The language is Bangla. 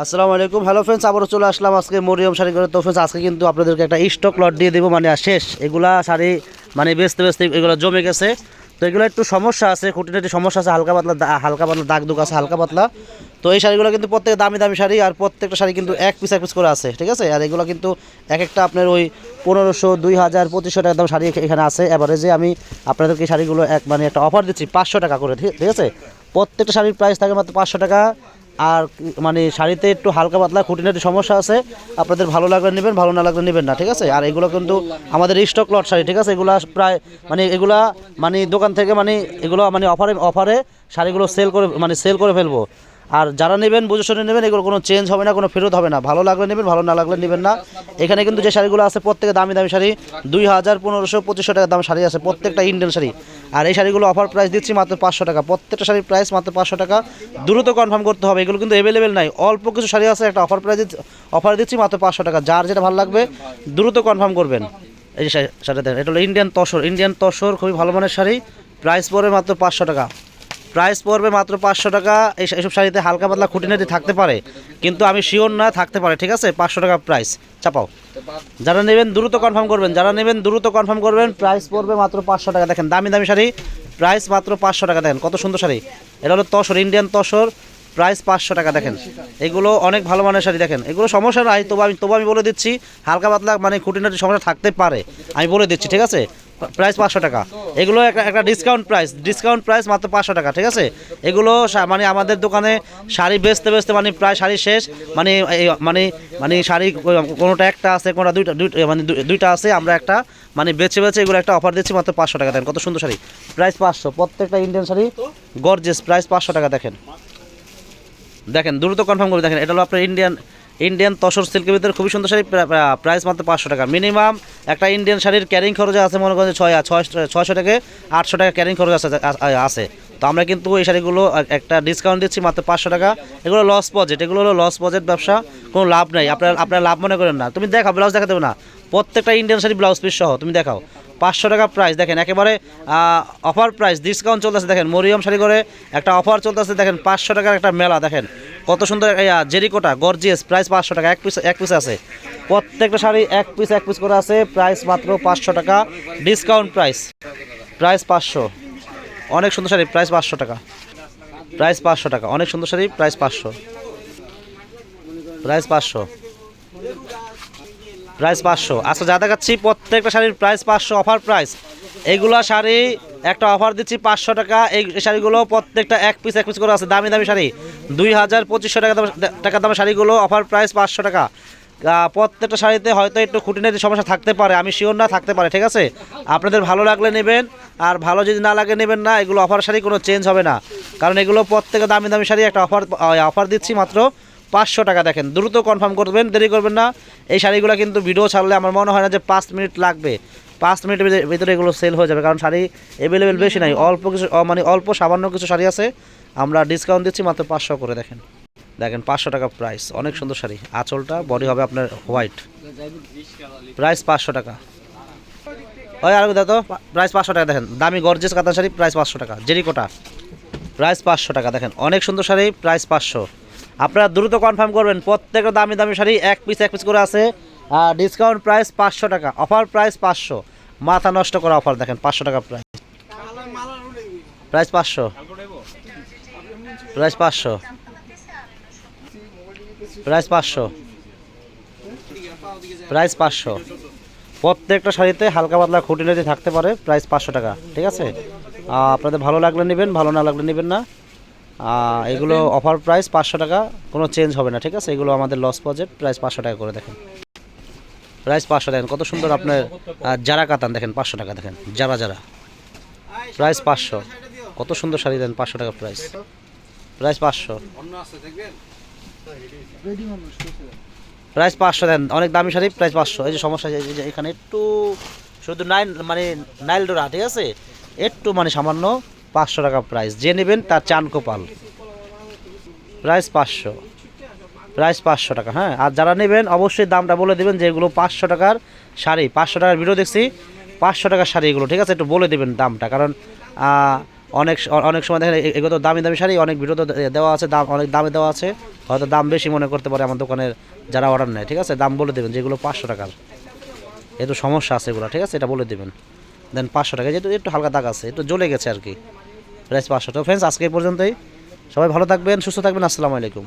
আসসালামু আলাইকুম। হ্যালো ফ্রেন্ডস আবারও চলে আসলাম আজকে মরিয়ম শাড়ি করে তো ফ্রেন্ডস আজকে কিন্তু আপনাদেরকে একটা স্টক লট দিয়ে দেবো মানে শেষ। এগুলা শাড়ি মানে বেচতে বেচতে এগুলো জমে গেছে। তো এগুলো একটু সমস্যা আছে, খুঁটিনাটি সমস্যা আছে, হালকা পাতলা হালকা পাতলা দাগ দুগ আছে, হালকা পাতলা। তো এই শাড়িগুলো কিন্তু প্রত্যেক দামি দামি শাড়ি আর প্রত্যেকটা শাড়ি কিন্তু এক পিস এক পিস করে আছে, ঠিক আছে? আর এগুলো কিন্তু এক একটা আপনার ওই পনেরোশো, দুই হাজার, পঁচিশশো টাকা দাম শাড়ি এখানে আছে। এবারে যে আমি আপনাদেরকে শাড়িগুলো এক মানে একটা অফার দিচ্ছি পাঁচশো টাকা করে, ঠিক আছে? প্রত্যেকটা শাড়ির প্রাইস থাকে মাত্র পাঁচশো টাকা। আর মানে শাড়িতে একটু হালকা পাতলা খুঁটিনাটি সমস্যা আছে, আপনাদের ভালো লাগলে নেবেন, ভালো না লাগলে নেবেন না, ঠিক আছে? আর এগুলো কিন্তু আমাদের স্টক লট শাড়ি, ঠিক আছে? এগুলো প্রায় মানে এগুলা মানে দোকান থেকে মানে এগুলো মানে অফারে অফারে শাড়িগুলো সেল করে মানে সেল করে ফেলব। আর যারা নেবেন বুঝে শুনে নেবেন, এগুলো কোনো চেঞ্জ হবে না, কোনো ফেরত হবে না। ভালো লাগলে নেবেন, ভালো না লাগলে নেবেন না। এখানে কিন্তু যে শাড়িগুলো আছে, প্রত্যেকে দামি দামি শাড়ি, দুই হাজার পনেরোশো পঁচিশশো টাকা দাম শাড়ি আছে, প্রত্যেকটা ইন্ডিয়ান শাড়ি। আর এই শাড়িগুলো অফার প্রাইস দিচ্ছি মাত্র পাঁচশো টাকা। প্রত্যেকটা শাড়ির প্রাইস মাত্র পাঁচশো টাকা। দ্রুত কনফার্ম করতে হবে, এগুলো কিন্তু অ্যাভেলেবেল নাই। অল্প কিছু শাড়ি আছে, একটা অফার প্রাইস অফার দিচ্ছি মাত্র পাঁচশো টাকা। যার যেটা ভালো লাগবে, দ্রুত কনফার্ম করবেন। এই শাড়িটা এটা হলো ইন্ডিয়ান তসর ইন্ডিয়ান তসর খুবই ভালো মানের শাড়ি। প্রাইস পড়বে মাত্র পাঁচশো টাকা। প্রাইস পড়বে মাত্র পাঁচশো টাকা। এই এইসব শাড়িতে হালকা পাতলা খুঁটিনাটি থাকতে পারে। কিন্তু আমি শিওর না, থাকতে পারে, ঠিক আছে? পাঁচশো টাকা প্রাইস চাপাও। যারা নেবেন, দ্রুত কনফার্ম করবেন। যারা নেবেন, দ্রুত কনফার্ম করবেন। প্রাইস পড়বে মাত্র পাঁচশো টাকা। দেখেন, দামি দামি শাড়ি। প্রাইস মাত্র পাঁচশো টাকা। দেখেন, কত সুন্দর শাড়ি। এটা হলো তসর ইন্ডিয়ান তসর। প্রাইস পাঁচশো টাকা। দেখেন, এগুলো অনেক ভালো মানের শাড়ি। দেখেন, এগুলো সমস্যা নাই। তবু আমি তবু আমি বলে দিচ্ছি, হালকা পাতলা মানে খুঁটিনাটি সমস্যা থাকতে পারে। আমি বলে দিচ্ছি, ঠিক আছে? প্রাইস পাঁচশো টাকা। এগুলো একটা একটা ডিসকাউন্ট প্রাইস ডিসকাউন্ট প্রাইস মাত্র পাঁচশো টাকা, ঠিক আছে? এগুলো মানে আমাদের দোকানে শাড়ি বেচতে বেচতে মানে প্রায় শাড়ি শেষ। মানে মানে মানে শাড়ি কোনোটা একটা আছে, কোনোটা দুইটা দুইটা মানে দুই- দুইটা আছে, আমরা একটা মানে বেছে বেছে এগুলো একটা অফার দিচ্ছি মাত্র পাঁচশো টাকা, দেখেন কত সুন্দর শাড়ি। প্রাইস পাঁচশো, প্রত্যেকটা ইন্ডিয়ান শাড়ি গর্জেস প্রাইস পাঁচশো টাকা, দেখেন। দেখেন, দ্রুত কনফার্ম করে দেখেন, এটা হলো আপনার ইন্ডিয়ান ইন্ডিয়ান তসর সিল্কের ভিতরে খুবই সুন্দর শাড়ি, প্রা- প্রা- প্রাইস মাত্র পাঁচশো টাকা। মিনিমাম একটা ইন্ডিয়ান শাড়ির ক্যারিং খরচ আছে মনে করেন ছয় ছয়, ছয়শো থেকে আটশো টাকা ক্যারিং খরচ আছে আছে। তো আমরা কিন্তু এই শাড়িগুলো একটা ডিসকাউন্ট দিচ্ছি মাত্র পাঁচশো টাকা। এগুলো লস বাজেট এগুলো হলো লস বাজেট ব্যবসা, কোনো লাভ নেই। আপনার আপনার লাভ মনে করেন না। তুমি দেখাও ব্লাউজ দেখা দেবে না। প্রত্যেকটা ইন্ডিয়ান শাড়ি ব্লাউজ পিস সহ, তুমি দেখাও। পাঁচশো টাকা প্রাইস দেখেন একেবারে অফার প্রাইস ডিসকাউন্ট চলতেছে, দেখেন মরিয়ম শাড়ি করে একটা অফার চলতেছে, দেখেন পাঁচশো টাকার একটা মেলা, দেখেন। কত সুন্দর জেরিকোটা গর্জিয়াস প্রাইস পাঁচশো টাকা, এক পিস এক পিস আছে। প্রত্যেকটা শাড়ি এক পিস এক পিস করে আছে প্রাইস মাত্র পাঁচশো টাকা ডিসকাউন্ট প্রাইস প্রাইস পাঁচশো। অনেক সুন্দর শাড়ি প্রাইস পাঁচশো টাকা। প্রাইস পাঁচশো টাকা, অনেক সুন্দর শাড়ি প্রাইস পাঁচশো। প্রাইস পাঁচশো। প্রাইস পাঁচশো। আচ্ছা যা দেখাচ্ছি, প্রত্যেকটা শাড়ির প্রাইস পাঁচশো অফার প্রাইস এইগুলো শাড়ি একটা অফার দিচ্ছি পাঁচশো টাকা। এই শাড়িগুলো প্রত্যেকটা এক পিস এক পিস করে আছে। দামি দামি শাড়ি। দুই হাজার পঁচিশশো টাকা টাকা দামের শাড়িগুলো, অফার প্রাইস পাঁচশো টাকা। প্রত্যেকটা শাড়িতে হয়তো একটু খুঁটিনাটি সমস্যা থাকতে পারে, আমি শিওর না থাকতে পারে, ঠিক আছে? আপনাদের ভালো লাগলে নেবেন, আর ভালো যদি না লাগে নেবেন না, এগুলো অফার শাড়ি কোনো চেঞ্জ হবে না। কারণ এগুলো প্রত্যেকটা দামি দামি শাড়ি একটা অফার অফার দিচ্ছি মাত্র। পাঁচশো টাকা দেখেন। দ্রুত কনফার্ম করবেন, দেরি করবেন না। এই শাড়িগুলো কিন্তু ভিডিও ছাড়লে আমার মনে হয় না যে পাঁচ মিনিট লাগবে। পাঁচ মিনিটের ভিতরে- এগুলো সেল হয়ে যাবে, কারণ শাড়ি অ্যাভেলেবেল বেশি নাই। অল্প কিছু মানে অল্প সামান্য কিছু শাড়ি আছে। আমরা ডিসকাউন্ট দিচ্ছি মাত্র পাঁচশো করে, দেখেন। দেখেন, পাঁচশো টাকা প্রাইস অনেক সুন্দর শাড়ি। আঁচলটা বডি হবে আপনার হোয়াইট প্রাইস পাঁচশো টাকা। ওই আর দাদা প্রাইস পাঁচশো টাকা, দেখেন। দামি গর্জেস কাতান শাড়ি প্রাইস পাঁচশো টাকা। জেরিকোটা। প্রাইস পাঁচশো টাকা, দেখেন। অনেক সুন্দর শাড়ি প্রাইস পাঁচশো। আপনারা দ্রুত কনফার্ম করবেন, প্রত্যেকটা দামি দামি শাড়ি এক পিস এক পিস করে আছে। আর ডিসকাউন্ট প্রাইস পাঁচশো টাকা অফার প্রাইস পাঁচশো। মাথা নষ্ট করা অফার দেখেন, পাঁচশো টাকা প্রাইস প্রাইস পাঁচশো। প্রাইস পাঁচশো। প্রাইস পাঁচশো। প্রাইস পাঁচশো। প্রত্যেকটা শাড়িতে হালকা পাতলা খুঁটিনাটি থাকতে পারে প্রাইস পাঁচশো টাকা, ঠিক আছে? আপনাদের ভালো লাগলে নেবেন, ভালো না লাগলে নেবেন না। এগুলো অফার প্রাইস পাঁচশো টাকা কোনো চেঞ্জ হবে না ঠিক আছে? এগুলো আমাদের লস বাজেট প্রাইস পাঁচশো টাকা করে দেখেন। প্রাইস পাঁচশো দেখেন কত সুন্দর আপনার যারা কাতান দেখেন পাঁচশো টাকা দেখেন যারা যারা। প্রাইস পাঁচশো। কত সুন্দর শাড়ি দেন পাঁচশো টাকা প্রাইস প্রাইস পাঁচশো। প্রাইস পাঁচশো দেন অনেক দামি শাড়ি প্রাইস পাঁচশো। এই যে সমস্যা এই যে এখানে একটু শুধু নাইন মানে নাইল ডোরা ঠিক আছে? একটু মানে সামান্য পাঁচশো টাকা প্রাইস যে নেবেন তার চান কোপাল। প্রাইস পাঁচশো। প্রাইস পাঁচশো টাকা হ্যাঁ। আর যারা নেবেন, অবশ্যই দামটা বলে দেবেন যে এগুলো পাঁচশো টাকার শাড়ি। পাঁচশো টাকার ভিডিও দেখছি, পাঁচশো টাকার শাড়ি এগুলো, ঠিক আছে? একটু বলে দেবেন দামটা। কারণ অনেক অনেক সময় দেখেন এগুলো তো দামি দামি শাড়ি, অনেক ভিডিও তো দেওয়া আছে, দাম, অনেক দামে দেওয়া আছে। হয়তো দাম বেশি মনে করতে পারে আমার দোকানের যারা অর্ডার নেয়, ঠিক আছে? দাম বলে দেবেন যেগুলো পাঁচশো টাকার। একটু সমস্যা আছে এগুলো, ঠিক আছে? এটা বলে দেবেন। দেন পাঁচশো টাকা, যেহেতু একটু হালকা দাগ আছে, একটু জ্বলে গেছে আর কি। প্রাইস পাঁচশো। টাকা ফ্রেন্ডস আজকে পর্যন্তই। সবাই ভালো থাকবেন, সুস্থ থাকবেন, আসসালামু আলাইকুম।